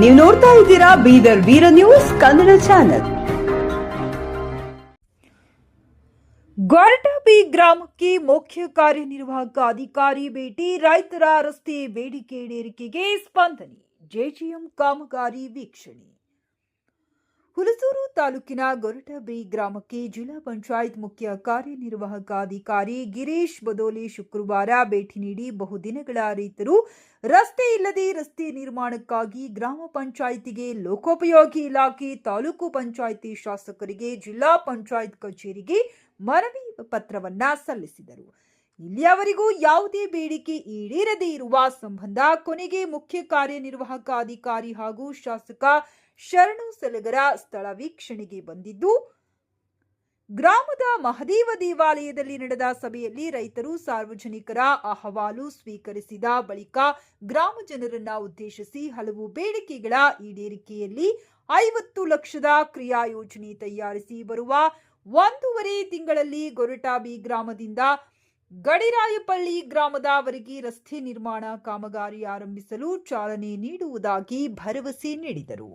ನೀವು ನೋಡ್ತಾ ಇದ್ದೀರಾ ಬೀದರ್ ವೀರ ನ್ಯೂಸ್ ಕನ್ನಡ ಚಾನೆಲ್ ಗೊರಟಬಿ ಗ್ರಾಮಕ್ಕೆ ಮುಖ್ಯ ಕಾರ್ಯನಿರ್ವಾಹಕ ಅಧಿಕಾರಿ ಭೇಟಿ, ರೈತರ ರಸ್ತೆ ಬೇಡಿಕೆ ಈಡೇರಿಕೆಗೆ ಸ್ಪಂದನೆ, ಜೆಜಿಎಂ ಕಾಮಗಾರಿ ವೀಕ್ಷಣೆ. ಹುಲಸೂರು ತಾಲೂಕಿನ ಗೊರಟಬೆ ಗ್ರಾಮಕ್ಕೆ ಜಿಲ್ಲಾ ಪಂಚಾಯತ್ ಮುಖ್ಯ ಕಾರ್ಯನಿರ್ವಾಹಕ ಅಧಿಕಾರಿ ಗಿರೀಶ್ ಬದೋಲಿ ಶುಕ್ರವಾರ ಭೇಟಿ ನೀಡಿ ಬಹುದಿನಗಳ ರೈತರು ರಸ್ತೆ ಇಲ್ಲದೆ ರಸ್ತೆ ನಿರ್ಮಾಣಕ್ಕಾಗಿ ಗ್ರಾಮ ಪಂಚಾಯಿತಿಗೆ ಲೋಕೋಪಯೋಗಿ ಇಲಾಖೆ, ತಾಲೂಕು ಪಂಚಾಯಿತಿ ಶಾಸಕರಿಗೆ ಜಿಲ್ಲಾ ಪಂಚಾಯತ್ ಕಚೇರಿಗೆ ಮನವಿ ಪತ್ರವನ್ನ ಸಲ್ಲಿಸಿದರು. ಇಲ್ಲಿಯವರೆಗೂ ಯಾವುದೇ ಬೇಡಿಕೆ ಈಡೇರದೇ ಇರುವ ಸಂಬಂಧ ಕೊನೆಗೆ ಮುಖ್ಯ ಕಾರ್ಯನಿರ್ವಾಹಕ ಅಧಿಕಾರಿ ಹಾಗೂ ಶಾಸಕ ಶರಣು ಸಲಗರ ಸ್ಥಳ ವೀಕ್ಷಣೆಗೆ ಬಂದಿದ್ದು, ಗ್ರಾಮದ ಮಹದೇವ ದೇವಾಲಯದಲ್ಲಿ ನಡೆದ ಸಭೆಯಲ್ಲಿ ರೈತರು ಸಾರ್ವಜನಿಕರ ಅಹವಾಲು ಸ್ವೀಕರಿಸಿದ ಬಳಿಕ ಗ್ರಾಮ ಜನರನ್ನ ಉದ್ದೇಶಿಸಿ ಹಲವು ಬೇಡಿಕೆಗಳ ಈಡೇರಿಕೆಯಲ್ಲಿ ಐವತ್ತು ಲಕ್ಷದ ಕ್ರಿಯಾ ಯೋಜನೆ ತಯಾರಿಸಿ ಬರುವ ಒಂದೂವರೆ ತಿಂಗಳಲ್ಲಿ ಗೊರಟಾಬಿ ಗ್ರಾಮದಿಂದ ಗಡಿರಾಯಪಳ್ಳಿ ಗ್ರಾಮದವರೆಗೆ ರಸ್ತೆ ನಿರ್ಮಾಣ ಕಾಮಗಾರಿ ಆರಂಭಿಸಲು ಚಾಲನೆ ನೀಡುವುದಾಗಿ ಭರವಸೆ ನೀಡಿದರು.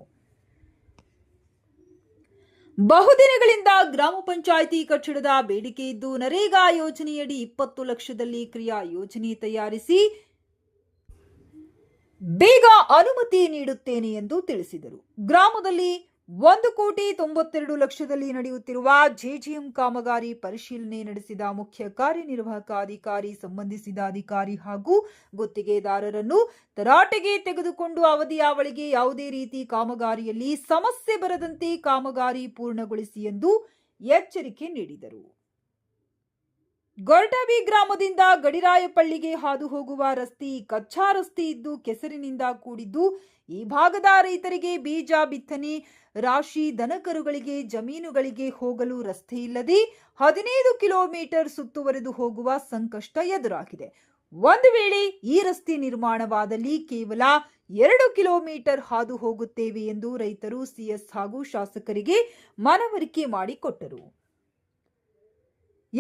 ಬಹುದಿನಗಳಿಂದ ಗ್ರಾಮ ಪಂಚಾಯಿತಿ ಕಟ್ಟಡದ ಬೇಡಿಕೆ ಇದ್ದು ನರೇಗಾ ಯೋಜನೆಯಡಿ ಇಪ್ಪತ್ತು ಲಕ್ಷದಲ್ಲಿ ಕ್ರಿಯಾ ಯೋಜನೆ ತಯಾರಿಸಿ ಬೇಗ ಅನುಮತಿ ನೀಡುತ್ತೇನೆ ಎಂದು ತಿಳಿಸಿದರು. ಗ್ರಾಮದಲ್ಲಿ ಒಂದು ಕೋಟಿ ತೊಂಬತ್ತೆರಡು ಲಕ್ಷದಲ್ಲಿ ನಡೆಯುತ್ತಿರುವ ಜೆಜಿಎಂ ಕಾಮಗಾರಿ ಪರಿಶೀಲನೆ ನಡೆಸಿದ ಮುಖ್ಯ ಕಾರ್ಯನಿರ್ವಾಹಕ ಅಧಿಕಾರಿ ಸಂಬಂಧಿಸಿದ ಅಧಿಕಾರಿ ಹಾಗೂ ಗುತ್ತಿಗೆದಾರರನ್ನು ತರಾಟೆಗೆ ತೆಗೆದುಕೊಂಡು ಅವಧಿಯ ಅವಳಿಗೆ ಯಾವುದೇ ರೀತಿ ಕಾಮಗಾರಿಯಲ್ಲಿ ಸಮಸ್ಯೆ ಬರದಂತೆ ಕಾಮಗಾರಿ ಪೂರ್ಣಗೊಳಿಸಿ ಎಂದು ಎಚ್ಚರಿಕೆ ನೀಡಿದರು. ಗೊರಟಬಿ ಗ್ರಾಮದಿಂದ ಗಡಿರಾಯಪಳ್ಳಿಗೆ ಹಾದು ಹೋಗುವ ರಸ್ತೆ ಕಚ್ಚಾ ರಸ್ತೆ ಇದ್ದು ಕೆಸರಿನಿಂದ ಕೂಡಿದ್ದು, ಈ ಭಾಗದ ರೈತರಿಗೆ ಬೀಜ ಬಿತ್ತನೆ, ರಾಶಿ ದನಕರುಗಳಿಗೆ ಜಮೀನುಗಳಿಗೆ ಹೋಗಲು ರಸ್ತೆ ಇಲ್ಲದೆ ಹದಿನೈದು ಕಿಲೋಮೀಟರ್ ಸುತ್ತುವರೆದು ಹೋಗುವ ಸಂಕಷ್ಟ ಎದುರಾಗಿದೆ. ಒಂದು ವೇಳೆ ಈ ರಸ್ತೆ ನಿರ್ಮಾಣವಾದಲ್ಲಿ ಕೇವಲ ಎರಡು ಕಿಲೋಮೀಟರ್ ಹಾದು ಹೋಗುತ್ತೇವೆ ಎಂದು ರೈತರು ಸಿಎಸ್ ಹಾಗೂ ಶಾಸಕರಿಗೆ ಮನವರಿಕೆ ಮಾಡಿಕೊಟ್ಟರು.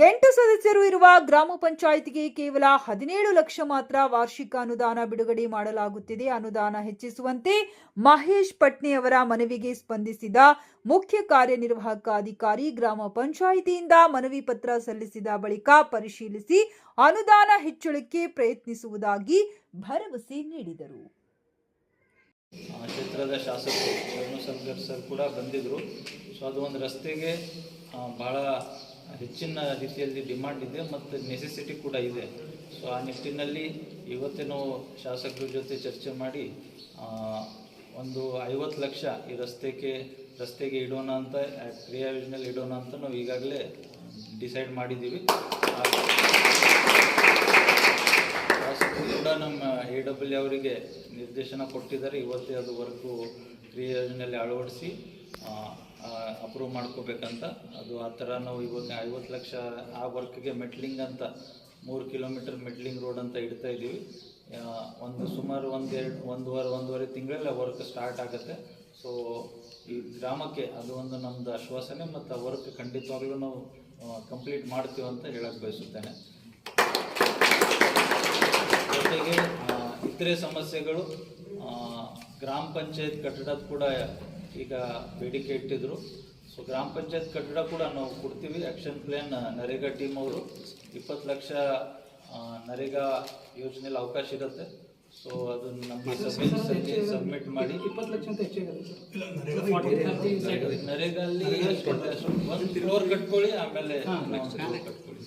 ಎಂಟು ಸದಸ್ಯರು ಇರುವ ಗ್ರಾಮ ಪಂಚಾಯಿತಿಗೆ ಕೇವಲ ಹದಿನೇಳು ಲಕ್ಷ ಮಾತ್ರ ವಾರ್ಷಿಕ ಅನುದಾನ ಬಿಡುಗಡೆ ಮಾಡಲಾಗುತ್ತಿದೆ. ಅನುದಾನ ಹೆಚ್ಚಿಸುವಂತೆ ಮಹೇಶ್ ಪಟ್ನೆ ಅವರ ಮನವಿಗೆ ಸ್ಪಂದಿಸಿದ ಮುಖ್ಯ ಕಾರ್ಯನಿರ್ವಾಹಕ ಅಧಿಕಾರಿ ಗ್ರಾಮ ಪಂಚಾಯಿತಿಯಿಂದ ಮನವಿ ಪತ್ರ ಸಲ್ಲಿಸಿದ ಬಳಿಕ ಪರಿಶೀಲಿಸಿ ಅನುದಾನ ಹೆಚ್ಚಳಕ್ಕೆ ಪ್ರಯತ್ನಿಸುವುದಾಗಿ ಭರವಸೆ ನೀಡಿದರು. ಕ್ಷೇತ್ರದ ಶಾಸಕರು ಕೂಡ ಬಂದಿದ್ದರು ಸೊ ಅದು ಒಂದು ರಸ್ತೆಗೆ ಬಹಳ ಹೆಚ್ಚಿನ ರೀತಿಯಲ್ಲಿ ಡಿಮಾಂಡ್ ಇದೆ ಮತ್ತು ನೆಸೆಸಿಟಿ ಕೂಡ ಇದೆ. ಸೊ ಆ ನಿಟ್ಟಿನಲ್ಲಿ ನಾವು ಶಾಸಕರ ಜೊತೆ ಚರ್ಚೆ ಮಾಡಿ ಒಂದು ಐವತ್ತು ಲಕ್ಷ ಈ ರಸ್ತೆಗೆ ರಸ್ತೆಗೆ ಇಡೋಣ ಅಂತ, ಕ್ರಿಯಾ ಯೋಜನೆಯಲ್ಲಿ ಇಡೋಣ ಅಂತ ನಾವು ಈಗಾಗಲೇ ಡಿಸೈಡ್ ಮಾಡಿದ್ದೀವಿ. ಶಾಸಕರು ಕೂಡ ನಮ್ಮ ಎ ಡಬ್ಲ್ಯೂ ಅವರಿಗೆ ನಿರ್ದೇಶನ ಕೊಟ್ಟಿದ್ದಾರೆ. ಇವತ್ತೇ ಅದು ವರ್ಕು ಕ್ರಿಯಾ ಯೋಜನೆಯಲ್ಲಿ ಅಳವಡಿಸಿ ಅಪ್ರೂವ್ ಮಾಡ್ಕೋಬೇಕಂತ. ಅದು ಆ ಥರ ನಾವು ಇವಾಗ ಐವತ್ತು ಲಕ್ಷ ಆ ವರ್ಕ್ಗೆ ಮೆಟ್ಲಿಂಗ್ ಅಂತ, ಮೂರು ಕಿಲೋಮೀಟರ್ ಮೆಟ್ಲಿಂಗ್ ರೋಡ್ ಅಂತ ಇಡ್ತಾ ಇದ್ದೀವಿ. ಒಂದು ಸುಮಾರು ಒಂದೆರಡು ಒಂದೂವರೆ ಒಂದೂವರೆ ತಿಂಗಳಲ್ಲಿ ವರ್ಕ್ ಸ್ಟಾರ್ಟ್ ಆಗುತ್ತೆ. ಸೊ ಈ ಗ್ರಾಮಕ್ಕೆ ಅದು ಒಂದು ನಮ್ಮದು ಆಶ್ವಾಸನೆ ಮತ್ತು ಆ ವರ್ಕ್ ಖಂಡಿತವಾಗ್ಲೂ ನಾವು ಕಂಪ್ಲೀಟ್ ಮಾಡ್ತೀವಿ ಅಂತ ಹೇಳಕ್ಕೆ ಬಯಸುತ್ತೇನೆ. ಜೊತೆಗೆ ಇತರೆ ಸಮಸ್ಯೆಗಳು ಗ್ರಾಮ ಪಂಚಾಯತ್ ಕಟ್ಟಡದ ಕೂಡ ಈಗ ಬೇಡಿಕೆ ಇಟ್ಟಿದ್ರು. ಸೊ ಗ್ರಾಮ ಪಂಚಾಯತ್ ಕಟ್ಟಡ ಕೂಡ ನಾವು ಕೊಡ್ತೀವಿ. ಆ್ಯಕ್ಷನ್ ಪ್ಲ್ಯಾನ್ ನರೇಗಾ ಟೀಮ್ ಅವರು. ಇಪ್ಪತ್ತು ಲಕ್ಷ ನರೇಗಾ ಯೋಜನೆಯಲ್ಲಿ ಅವಕಾಶ ಇರುತ್ತೆ. ಸೊ ಅದನ್ನು ನಮ್ಮ ಸಬ್ಮಿಟ್ ಸಬ್ಮಿಟ್ ಮಾಡಿ. ಇಪ್ಪತ್ತು ಲಕ್ಷ ಅಂತ ನರೇಗಲ್ಲಿ ಒಂದು ಫ್ಲೋರ್ ಕಟ್ಕೊಳ್ಳಿ ಆಮೇಲೆ ಕಟ್ಕೊಳ್ಳಿ.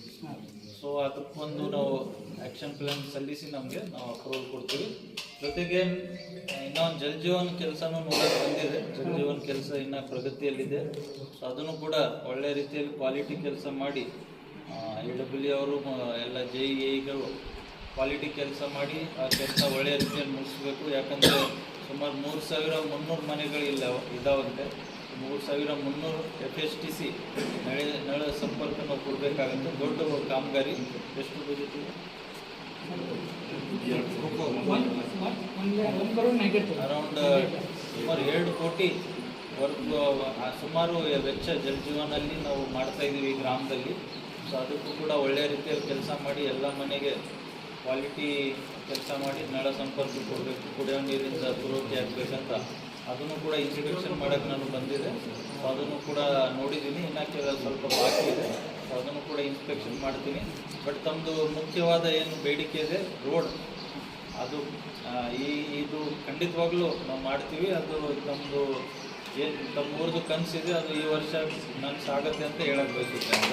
ಸೊ ಅದಕ್ಕೊಂದು ನಾವು ಆ್ಯಕ್ಷನ್ ಪ್ಲಾನ್ ಸಲ್ಲಿಸಿ ನಮಗೆ ನಾವು ಅಪ್ರೂವಲ್ ಕೊಡ್ತೀವಿ. ಜೊತೆಗೆ ಇನ್ನೊಂದು ಜಲ್ ಜೀವನ್ ಕೆಲಸನೂ ನೋಡೋಕೆ ಬಂದಿದೆ. ಜಲ್ ಜೀವನ್ ಕೆಲಸ ಇನ್ನೂ ಪ್ರಗತಿಯಲ್ಲಿದೆ. ಸೊ ಅದನ್ನು ಕೂಡ ಒಳ್ಳೆ ರೀತಿಯಲ್ಲಿ ಕ್ವಾಲಿಟಿ ಕೆಲಸ ಮಾಡಿ ಎ ಡಬ್ಲ್ಯೂ ಅವರು ಎಲ್ಲ ಜೆ ಇಗಳು ಕ್ವಾಲಿಟಿ ಕೆಲಸ ಮಾಡಿ ಆ ಕೆಲಸ ಒಳ್ಳೆಯ ರೀತಿಯಲ್ಲಿ ಮುಗಿಸ್ಬೇಕು. ಯಾಕಂದರೆ ಸುಮಾರು ಮೂರು ಸಾವಿರ ಮುನ್ನೂರು ಮನೆಗಳು ಇಲ್ಲ ಇದ್ದಾವಂತೆ ಮೂರು ಸಾವಿರ ಮುನ್ನೂರು ಎಫ್ ಎಸ್ ಟಿ ಸಿ ನಳೆ, ನಳ ಸಂಪರ್ಕ ಕೊಡಬೇಕಾಗುತ್ತೆ. ದೊಡ್ಡ ಕಾಮಗಾರಿ. ಎಷ್ಟು ಬಜೆಟ್ ಅರೌಂಡ್ ಸುಮಾರು ಎರಡು ಕೋಟಿ ಸುಮಾರು ವೆಚ್ಚ ಜನಜೀವನದಲ್ಲಿ ನಾವು ಮಾಡ್ತಾ ಇದ್ದೀವಿ ಈ ಗ್ರಾಮದಲ್ಲಿ. ಸೊ ಅದಕ್ಕೂ ಕೂಡ ಒಳ್ಳೆಯ ರೀತಿಯಲ್ಲಿ ಕೆಲಸ ಮಾಡಿ ಎಲ್ಲ ಮನೆಗೆ ಕ್ವಾಲಿಟಿ ಕೆಲಸ ಮಾಡಿ ನಳ ಸಂಪರ್ಕ ಕೊಡಬೇಕು, ಕುಡಿಯೋ ನೀರಿಂದ ಪೂರೈಕೆ ಆಗಬೇಕಂತ ಅದನ್ನು ಕೂಡ ಇನ್ಸ್ಪೆಕ್ಷನ್ ಮಾಡೋಕ್ಕೆ ನಾನು ಬಂದಿದೆ ಸೊ ಅದನ್ನು ಕೂಡ ನೋಡಿದ್ದೀನಿ. ಇನ್ನು ಕೆಲ ಸ್ವಲ್ಪ ಬಾಕಿ ಇದೆ. ಅದನ್ನು ಕೂಡ ಇನ್ಸ್ಪೆಕ್ಷನ್ ಮಾಡ್ತೀನಿ. ಬಟ್ ತಮ್ಮದು ಮುಖ್ಯವಾದ ಏನು ಬೇಡಿಕೆ ಇದೆ ರೋಡ್ ಅದು ಈ, ಇದು ಖಂಡಿತವಾಗ್ಲೂ ನಾವು ಮಾಡ್ತೀವಿ. ಅದು ನಮ್ಮದು ಏನು ಊರದು ಕನಸಿದೆ ಅದು ಈ ವರ್ಷ ನನಸಾಗತ್ತೆ ಅಂತ ಹೇಳಕ್ಕೆ ಬಯಸುತ್ತೇನೆ.